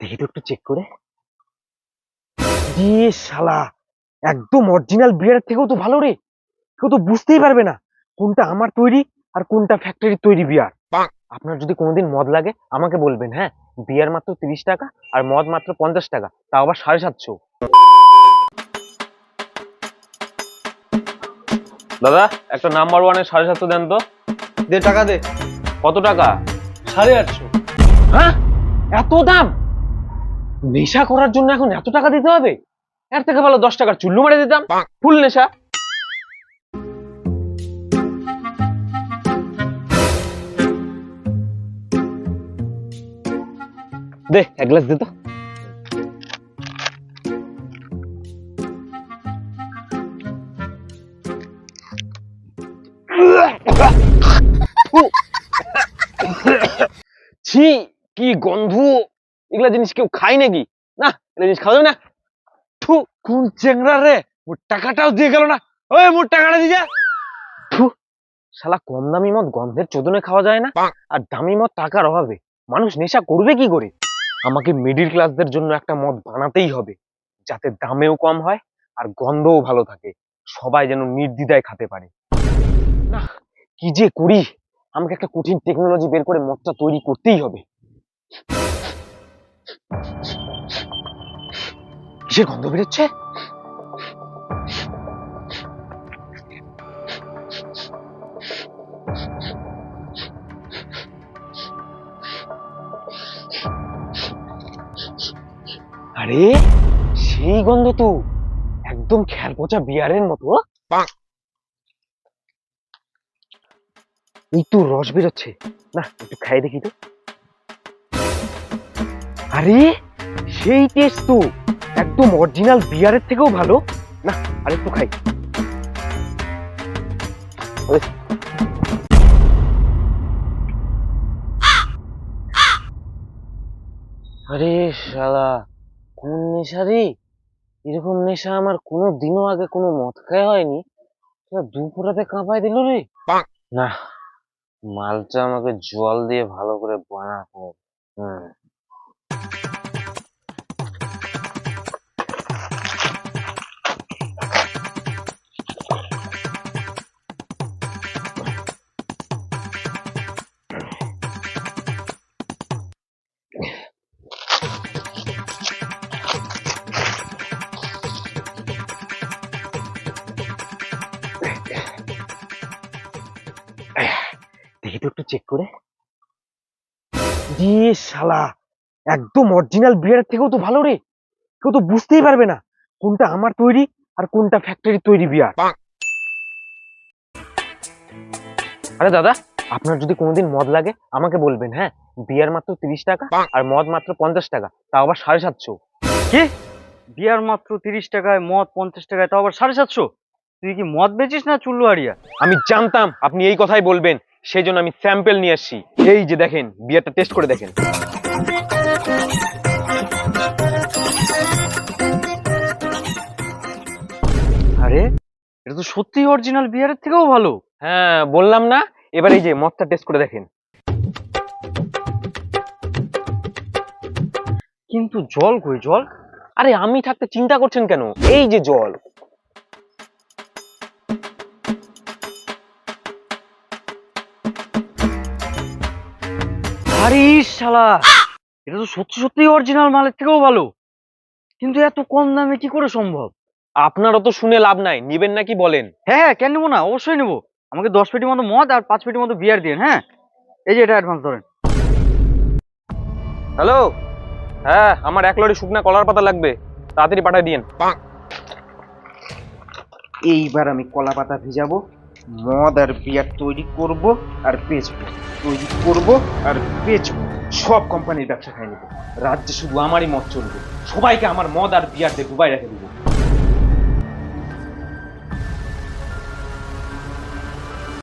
দেখি তো একটু চেক করে। দিয়ে শালা একদম অরিজিনাল বিয়ারের থেকেও তো ভালো রে। কেউ তো বুঝতেই পারবে না কোনটা আমার তৈরি আর কোনটা ফ্যাক্টরির তৈরি বিয়ার আপনার যদি কোনোদিন মদ লাগে আমাকে বলবেন হ্যাঁ? বিয়ার মাত্র তিরিশ টাকা আর মদ মাত্র পঞ্চাশ টাকা তাও আবার সাড়ে সাতশো। দাদা একটা নাম্বার ওয়ানের সাড়ে সাতশো দেন তো। দে টাকা দে। কত টাকা? সাড়ে আটশো। হ্যাঁ? এত দাম? নেশা করার জন্য এখন এত টাকা দিতে হবে? এর থেকে ভালো দশ টাকার চুল্লু মেরে দিতাম। ফুল নেশা। দে এক গ্লাস দে তো। ছি। গন্ধ। এগুলা জিনিস কেউ খায় নাকি? না এগুলা জিনিস খাওয়া যাবে না। থু কোন চেংড়া রে? মোর টাকাটাও দিয়ে গেল না। ওই মোর টাকাটা দিয়ে যা। থু, শালা কম দামি মদ গন্ধের চোদনে খাওয়া যায় না। আর দামি মদ টাকার অভাবে মানুষ নেশা করবে কি করে? আমাকে মিডিল ক্লাসদের জন্য একটা মদ বানাতেই হবে যাতে দামেও কম হয় আর গন্ধও ভালো থাকে। সবাই যেন নির্দ্বিধায় খেতে পারে। না কি যে করি? আমাকে একটা কঠিন টেকনোলজি বের করে মদটা তৈরি করতেই হবে। কিসের গন্ধ বেরোচ্ছে? আরে সেই গন্ধ তো একদম খেয়াল পচা বিয়ারের মতো। এই তো রস বেরোচ্ছে। না একটু খাই দেখি তো। আরে সেই টেস্ট তো। একদম অরিজিনাল বিয়ারের থেকেও ভালো। না আর একটু খাই আরে শালা কোন নেশা রে? এরকম নেশা আমার কোনো দিনও আগে কোনো মদ খাওয়া হয়নি। দুপুরাতে কাঁপায় দিল রে। না মালটা আমাকে জল দিয়ে ভালো করে বানাবো হুম। তো একটু চেক করে। দিয়ে শালা একদম অরিজিনাল বিয়ারের থেকেও তো ভালো রে। কেউ তো বুঝতেই পারবে না কোনটা আমার তৈরি আর কোনটা ফ্যাক্টরির তৈরি বিয়ার। আরে দাদা আপনার যদি কোনোদিন মদ লাগে আমাকে বলবেন হ্যাঁ? বিয়ার মাত্র তিরিশ টাকা আর মদ মাত্র পঞ্চাশ টাকা তাও আবার সাড়ে সাতশো। কি? বিয়ার মাত্র তিরিশ টাকায় মদ পঞ্চাশ টাকায় তাও আবার সাড়ে সাতশো? তুই কি মদ বেচিস না চুল্লু হারিয়া আমি জানতাম আপনি এই কথাই বলবেন। সেই জন্য আমি স্যাম্পেল নিয়ে আসছি। এই যে দেখেন, বিয়ারটা টেস্ট করে দেখেন। আরে, এটা তো সত্যি অরিজিনাল বিয়ারের থেকেও ভালো। হ্যাঁ বললাম না, এবার এই যে মদটা টেস্ট করে দেখেন। কিন্তু জল কই, জল? আরে, আমি থাকতে চিন্তা করছেন কেন? এই যে জল। আরে শালা। এটা তো সত্যি সত্যি অরিজিনাল মালের থেকেও ভালো। কিন্তু এত কম দামে কি করে সম্ভব? আপনারও তো শুনে লাভ নাই নিবেন নাকি বলেন? হ্যাঁ হ্যাঁ কেন নেব না? অবশ্যই নেব। আমাকে দশ পেটি মতো মদ আর পাঁচ পেটি মতো বিয়ার দিন হ্যাঁ? এই যে এটা অ্যাডভান্স ধরেন। হ্যালো হ্যাঁ আমার এক লরি শুকনা কলার পাতা লাগবে। তাড়াতাড়ি পাঠিয়ে দিন এইবার আমি কলা পাতা ভিজাবো। মদ আর বিয়ার তৈরি করব আর বেচবো। তৈরি করব আর বেচবো। সব কোম্পানির ব্যবসা খাই নেব। রাজ্যে শুধু আমারই মদ চলবে। সবাইকে আমার মদ আর বিয়ার দিয়ে ডুবাই রেখে দেবো।